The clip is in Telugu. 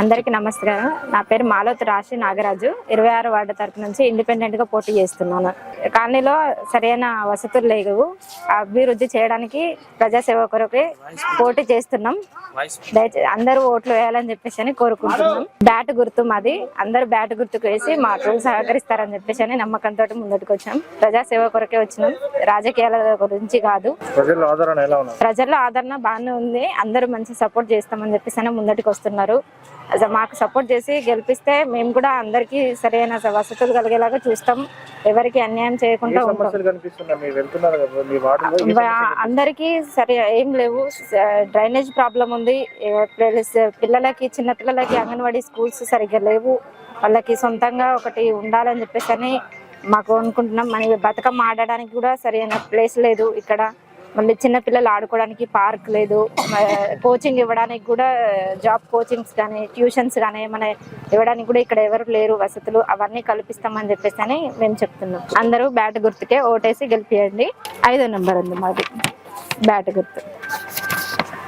అందరికీ నమస్కారం. నా పేరు మాలోతు రాశి నాగరాజు. ఇరవై ఆరు వార్డు తరపు నుంచి ఇండిపెండెంట్గా పోటీ చేస్తున్నాను. కాలనీలో సరైన వసతులు లేవు. అభివృద్ధి చేయడానికి ప్రజాసేవ కొరకే పోటీ చేస్తున్నాం. దయచేసి అందరూ ఓట్లు వేయాలని చెప్పేసి అని కోరుకుంటున్నాం. బ్యాట్ గుర్తు మాది. అందరూ బ్యాట్ గుర్తుకు వేసి మాకు సహకరిస్తారని చెప్పేసి అని నమ్మకంతో ముందటికి వచ్చాం. ప్రజాసేవ కొరకే వచ్చినాం. రాజకీయాల గురించి కాదు. ప్రజల్లో ఆదరణ బాగానే ఉంది. అందరూ మంచి సపోర్ట్ చేస్తామని చెప్పేసి అని ముందటికి వస్తున్నారు. మాకు సపోర్ట్ చేసి గెలిపిస్తే మేము కూడా అందరికీ సరైన వసతులు కలిగేలాగా చూస్తాం. ఎవరికి అన్యాయం చేయకుండా అందరికీ సరే ఏం లేవు. డ్రైనేజ్ ప్రాబ్లం ఉంది. పిల్లలకి చిన్న పిల్లలకి అంగన్వాడీ స్కూల్స్ సరిగ్గా లేవు. వాళ్ళకి సొంతంగా ఒకటి ఉండాలని చెప్పేసి అని మాకు అనుకుంటున్నాం. మన బతుకమ్మ ఆడడానికి కూడా సరైన ప్లేస్ లేదు ఇక్కడ. మళ్ళీ చిన్న పిల్లలు ఆడుకోవడానికి పార్క్ లేదు. కోచింగ్ ఇవ్వడానికి కూడా జాబ్ కోచింగ్స్ కానీ ట్యూషన్స్ కానీ ఏమైనా ఇవ్వడానికి కూడా ఇక్కడ ఎవరు లేరు. వసతులు అవన్నీ కల్పిస్తామని చెప్పేసి అని మేము చెప్తున్నాం. అందరూ బ్యాట్ గుర్తుకే ఓటేసి గెలిపియండి. ఐదో నెంబర్ ఉంది మాది. బ్యాట్ గుర్తు.